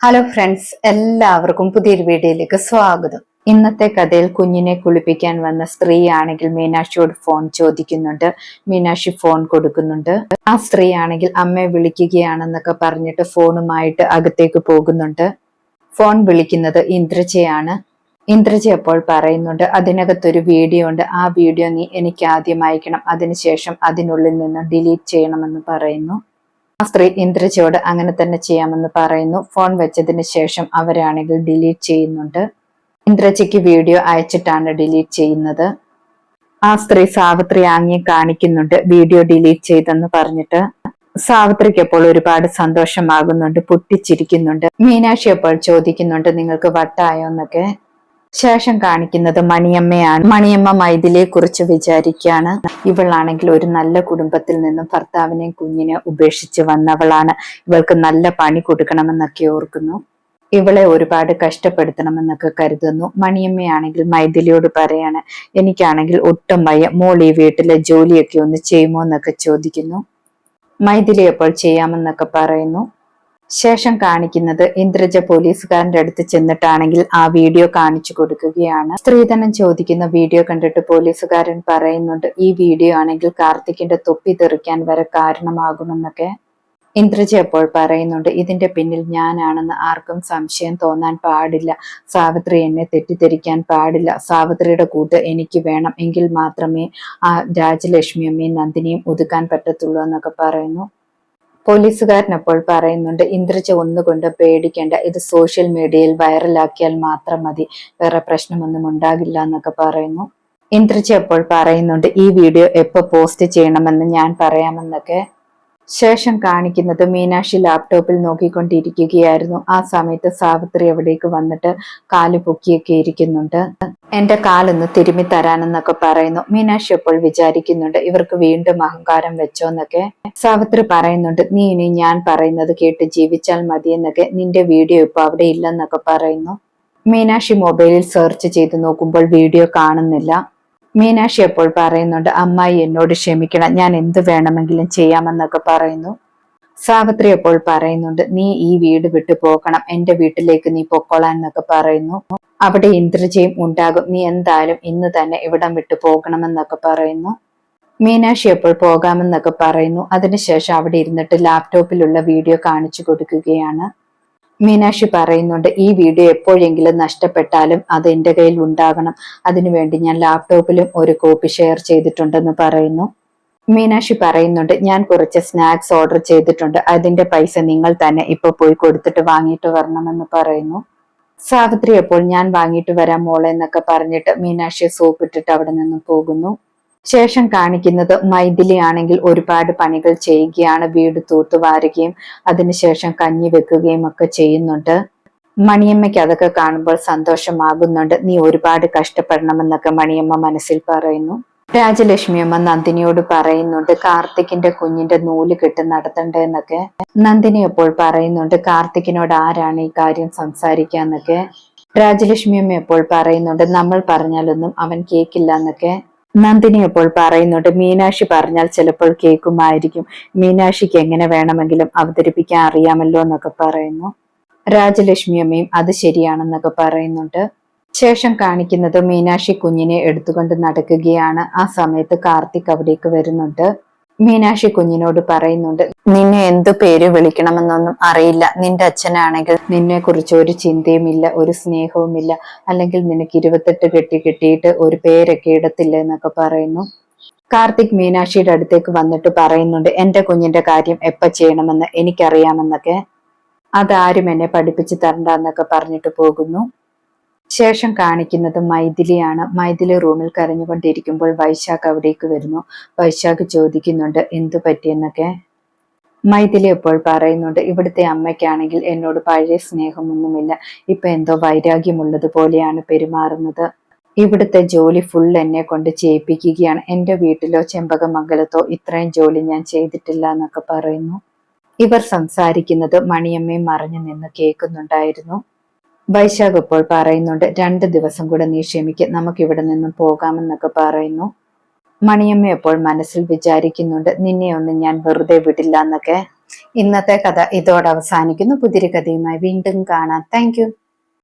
Hello friends എല്ലാവർക്കും പുതിയൊരു വീഡിയോയിലേക്ക് സ്വാഗതം. ഇന്നത്തെ കഥയിൽ കുഞ്ഞിനെ കുളിപ്പിക്കാൻ വന്ന സ്ത്രീയാണെങ്കിൽ മീനാക്ഷിയോട് ഫോൺ ചോദിക്കുന്നുണ്ട്. മീനാക്ഷി ഫോൺ കൊടുക്കുന്നുണ്ട്. ആ സ്ത്രീയാണെങ്കിൽ അമ്മയെ വിളിക്കുകയാണെന്നൊക്കെ പറഞ്ഞിട്ട് ഫോണുമായിട്ട് അകത്തേക്ക് പോകുന്നുണ്ട്. ഫോൺ വിളിക്കുന്നത് ഇന്ദ്രജയാണ്. ഇന്ദ്രജ അപ്പോൾ പറയുന്നുണ്ട് അതിനകത്തൊരു വീഡിയോ ഉണ്ട്. ആ വീഡിയോ നീ എനിക്ക് ആദ്യം അയക്കണം. അതിനുശേഷം അതിനുള്ളിൽ നിന്ന് ഡിലീറ്റ് ചെയ്യണമെന്ന് പറയുന്നു. ആ സ്ത്രീ ഇന്ദ്രജയോട് അങ്ങനെ തന്നെ ചെയ്യാമെന്ന് പറയുന്നു. ഫോൺ വെച്ചതിന് ശേഷം അവരാണെങ്കിൽ ഡിലീറ്റ് ചെയ്യുന്നുണ്ട്. ഇന്ദ്രജയ്ക്ക് വീഡിയോ അയച്ചിട്ടാണ് ഡിലീറ്റ് ചെയ്യുന്നത്. ആ സ്ത്രീ സാവിത്രി ആംഗ്യം കാണിക്കുന്നുണ്ട് വീഡിയോ ഡിലീറ്റ് ചെയ്തെന്ന് പറഞ്ഞിട്ട്. സാവിത്രിക്ക് അപ്പോൾ ഒരുപാട് സന്തോഷമാകുന്നുണ്ട് പൊട്ടിച്ചിരിക്കുന്നുണ്ട്. മീനാക്ഷി അപ്പോൾ ചോദിക്കുന്നുണ്ട് നിങ്ങൾക്ക് വട്ടായോ? എന്നൊക്കെ. ശേഷം കാണിക്കുന്നത് മണിയമ്മയാണ്. മണിയമ്മ മൈഥിലിയെ കുറിച്ച് വിചാരിക്കുകയാണ് ഇവളാണെങ്കിൽ ഒരു നല്ല കുടുംബത്തിൽ നിന്നും ഭർത്താവിനെയും കുഞ്ഞിനെ ഉപേക്ഷിച്ച് വന്നവളാണ്. ഇവൾക്ക് നല്ല പണി കൊടുക്കണമെന്നൊക്കെ ഓർക്കുന്നു. ഇവളെ ഒരുപാട് കഷ്ടപ്പെടുത്തണമെന്നൊക്കെ കരുതുന്നു. മണിയമ്മയാണെങ്കിൽ മൈഥിലിയോട് പറയാണ് എനിക്കാണെങ്കിൽ ഒട്ടും വയ്യ. മോൾ ഈ വീട്ടിലെ ജോലിയൊക്കെ ഒന്ന് ചെയ്യുമോ? എന്നൊക്കെ ചോദിക്കുന്നു. മൈഥിലി എപ്പോൾ ചെയ്യാമെന്നൊക്കെ പറയുന്നു. ശേഷം കാണിക്കുന്നത് ഇന്ദ്രജ പോലീസുകാരന്റെ അടുത്ത് ചെന്നിട്ടാണെങ്കിൽ ആ വീഡിയോ കാണിച്ചു കൊടുക്കുകയാണ്. സ്ത്രീധനം ചോദിക്കുന്ന വീഡിയോ കണ്ടിട്ട് പോലീസുകാരൻ പറയുന്നുണ്ട് ഈ വീഡിയോ ആണെങ്കിൽ കാർത്തിക്കിന്റെ തൊപ്പി തെറിക്കാൻ വരെ കാരണമാകുമെന്നൊക്കെ. ഇന്ദ്രജ അപ്പോൾ പറയുന്നുണ്ട് ഇതിന്റെ പിന്നിൽ ഞാനാണെന്ന് ആർക്കും സംശയം തോന്നാൻ പാടില്ല. സാവിത്രി എന്നെ തെറ്റിദ്ധരിക്കാൻ പാടില്ല. സാവിത്രിയുടെ കൂട്ട് എനിക്ക് വേണം. എങ്കിൽ മാത്രമേ ആ രാജലക്ഷ്മിയമ്മയും നന്ദിനിയും ഒതുക്കാൻ പറ്റത്തുള്ളൂ എന്നൊക്കെ പറയുന്നു. പോലീസുകാരൻ അപ്പോൾ പറയുന്നുണ്ട് ഇന്ദ്രജ ഒന്നുകൊണ്ട് പേടിക്കേണ്ട ഇത് സോഷ്യൽ മീഡിയയിൽ വൈറലാക്കിയാൽ മാത്രം മതി വേറെ പ്രശ്നമൊന്നും ഉണ്ടാകില്ല എന്നൊക്കെ പറയുന്നു. ഇന്ദ്രജ അപ്പോൾ പറയുന്നുണ്ട് ഈ വീഡിയോ എപ്പോ പോസ്റ്റ് ചെയ്യണമെന്ന് ഞാൻ പറയാമെന്നൊക്കെ ശേഷം കാണിക്കുന്നത് മീനാക്ഷി ലാപ്ടോപ്പിൽ നോക്കിക്കൊണ്ടിരിക്കുകയായിരുന്നു. ആ സമയത്ത് സാവിത്രി അവിടേക്ക് വന്നിട്ട് കാൽ പൊക്കിയൊക്കെ ഇരിക്കുന്നുണ്ട്. എന്റെ കാലൊന്ന് തിരുമ്മി തരാനെന്നൊക്കെ പറയുന്നു. മീനാക്ഷി അപ്പോൾ വിചാരിക്കുന്നുണ്ട് ഇവർക്ക് വീണ്ടും അഹങ്കാരം വെച്ചോന്നൊക്കെ സാവിത്രി പറയുന്നുണ്ട് നീ ഇനി ഞാൻ പറയുന്നത് കേട്ട് ജീവിച്ചാൽ മതിയെന്നൊക്കെ. നിന്റെ വീഡിയോ ഇപ്പൊ അവിടെ ഇല്ലെന്നൊക്കെ പറയുന്നു. മീനാക്ഷി മൊബൈലിൽ സെർച്ച് ചെയ്ത് നോക്കുമ്പോൾ വീഡിയോ കാണുന്നില്ല. മീനാക്ഷി എപ്പോൾ പറയുന്നുണ്ട് അമ്മായി എന്നോട് ക്ഷമിക്കണം ഞാൻ എന്ത് വേണമെങ്കിലും ചെയ്യാമെന്നൊക്കെ പറയുന്നു. സാവിത്രി എപ്പോൾ പറയുന്നുണ്ട് നീ ഈ വീട് വിട്ടു പോകണം എന്റെ വീട്ടിലേക്ക് നീ പൊക്കോളാൻ എന്നൊക്കെ പറയുന്നു. അവിടെ ഇന്ദ്രജയും ഉണ്ടാകും നീ എന്തായാലും ഇന്ന് തന്നെ ഇവിടം വിട്ടു പോകണമെന്നൊക്കെ പറയുന്നു. മീനാക്ഷി എപ്പോൾ പോകാമെന്നൊക്കെ പറയുന്നു. അതിനുശേഷം അവിടെ ഇരുന്നിട്ട് ലാപ്ടോപ്പിലുള്ള വീഡിയോ കാണിച്ചു കൊടുക്കുകയാണ്. മീനാക്ഷി പറയുന്നുണ്ട് ഈ വീഡിയോ എപ്പോഴെങ്കിലും നഷ്ടപ്പെട്ടാലും അത് എന്റെ കയ്യിൽ ഉണ്ടാകണം. അതിനുവേണ്ടി ഞാൻ ലാപ്ടോപ്പിലും ഒരു കോപ്പി ഷെയർ ചെയ്തിട്ടുണ്ടെന്ന് പറയുന്നു. മീനാക്ഷി പറയുന്നുണ്ട് ഞാൻ കുറച്ച് സ്നാക്സ് ഓർഡർ ചെയ്തിട്ടുണ്ട്. അതിന്റെ പൈസ നിങ്ങൾ തന്നെ ഇപ്പൊ പോയി കൊടുത്തിട്ട് വാങ്ങിയിട്ട് വരണമെന്ന് പറയുന്നു. സാവിത്രി എപ്പോൾ ഞാൻ വാങ്ങിയിട്ട് വരാം മോളെ എന്നൊക്കെ പറഞ്ഞിട്ട് മീനാക്ഷി സോപ്പിട്ടിട്ട് അവിടെ നിന്ന് പോകുന്നു. ശേഷം കാണിക്കുന്നത് മൈഥിലി ആണെങ്കിൽ ഒരുപാട് പണികൾ ചെയ്യുകയാണ് വീട് തൂത്തുവാരുകയും അതിനുശേഷം കഞ്ഞി വെക്കുകയും ഒക്കെ ചെയ്യുന്നുണ്ട്. മണിയമ്മയ്ക്ക് അതൊക്കെ കാണുമ്പോൾ സന്തോഷമാകുന്നുണ്ട്. നീ ഒരുപാട് കഷ്ടപ്പെടണമെന്നൊക്കെ മണിയമ്മ മനസ്സിൽ പറയുന്നു. രാജലക്ഷ്മിയമ്മ നന്ദിനിയോട് പറയുന്നുണ്ട് കാർത്തിക്കിന്റെ കുഞ്ഞിന്റെ നൂൽ കെട്ട് നടത്തണ്ടെന്നൊക്കെ നന്ദിനി അപ്പോൾ പറയുന്നുണ്ട് കാർത്തിക്കിനോട് ആരാണ് ഈ കാര്യം സംസാരിക്കാന്നൊക്കെ. രാജലക്ഷ്മിയമ്മ അപ്പോൾ പറയുന്നുണ്ട് നമ്മൾ പറഞ്ഞാലൊന്നും അവൻ കേക്കില്ല എന്നൊക്കെ. നന്ദിനി അപ്പോൾ പറയുന്നുണ്ട് മീനാക്ഷി പറഞ്ഞാൽ ചിലപ്പോൾ കേൾക്കുമായിരിക്കും. മീനാക്ഷിക്ക് എങ്ങനെ വേണമെങ്കിലും അവതരിപ്പിക്കാൻ അറിയാമല്ലോ എന്നൊക്കെ പറയുന്നു. രാജലക്ഷ്മി അമ്മയും അത് ശരിയാണെന്നൊക്കെ പറയുന്നുണ്ട്. ശേഷം കാണിക്കുന്നത് മീനാക്ഷി കുഞ്ഞിനെ എടുത്തുകൊണ്ട് നടക്കുകയാണ്. ആ സമയത്ത് കാർത്തിക് അവിടേക്ക് വരുന്നുണ്ട്. മീനാക്ഷി കുഞ്ഞിനോട് പറയുന്നുണ്ട് നിന്നെ എന്തു പേര് വിളിക്കണമെന്നൊന്നും അറിയില്ല. നിന്റെ അച്ഛനാണെങ്കിൽ നിന്നെ കുറിച്ച് ഒരു ചിന്തയുമില്ല ഒരു സ്നേഹവുമില്ല. അല്ലെങ്കിൽ നിനക്ക് ഇരുപത്തെട്ട് കെട്ടി കിട്ടിയിട്ട് ഒരു പേരൊക്കെ ഇടത്തില്ല എന്നൊക്കെ പറയുന്നു. കാർത്തിക് മീനാക്ഷിയുടെ അടുത്തേക്ക് വന്നിട്ട് പറയുന്നുണ്ട് എന്റെ കുഞ്ഞിന്റെ കാര്യം എപ്പ ചെയ്യണമെന്ന് എനിക്കറിയാമെന്നൊക്കെ. അതാരും എന്നെ പഠിപ്പിച്ചു തരണ്ട എന്നൊക്കെ പറഞ്ഞിട്ട് പോകുന്നു. ശേഷം കാണിക്കുന്നത് മൈഥിലിയാണ്. മൈഥിലി റൂമിൽ കരഞ്ഞുകൊണ്ടിരിക്കുമ്പോൾ വൈശാഖ് അവിടേക്ക് വരുന്നു. വൈശാഖ് ചോദിക്കുന്നുണ്ട് എന്തു പറ്റിയെന്നൊക്കെ? മൈഥിലി ഇപ്പോൾ പറയുന്നുണ്ട് ഇവിടുത്തെ അമ്മയ്ക്കാണെങ്കിൽ എന്നോട് പഴയ സ്നേഹമൊന്നുമില്ല. ഇപ്പൊ എന്തോ വൈരാഗ്യമുള്ളത് പോലെയാണ് പെരുമാറുന്നത്. ഇവിടുത്തെ ജോലി ഫുൾ എന്നെ കൊണ്ട് ചെയ്യിപ്പിക്കുകയാണ്. എന്റെ വീട്ടിലോ ചെമ്പകമംഗലത്തോ ഇത്രയും ജോലി ഞാൻ ചെയ്തിട്ടില്ല എന്നൊക്കെ പറയുന്നു. ഇവർ സംസാരിക്കുന്നത് മണിയമ്മയും മറിഞ്ഞു നിന്ന് കേൾക്കുന്നുണ്ടായിരുന്നു. വൈശാഖ് ഇപ്പോൾ പറയുന്നുണ്ട് രണ്ട് ദിവസം കൂടെ നീ ക്ഷമിക്ക് നമുക്ക് ഇവിടെ നിന്നും പോകാമെന്നൊക്കെ പറയുന്നു. മണിയമ്മ ഇപ്പോൾ മനസ്സിൽ വിചാരിക്കുന്നുണ്ട് നിന്നെ ഒന്നും ഞാൻ വെറുതെ വിടില്ല എന്നൊക്കെ. ഇന്നത്തെ കഥ ഇതോടെ അവസാനിക്കുന്നു. പുതിരി കഥയുമായി വീണ്ടും കാണാം. താങ്ക്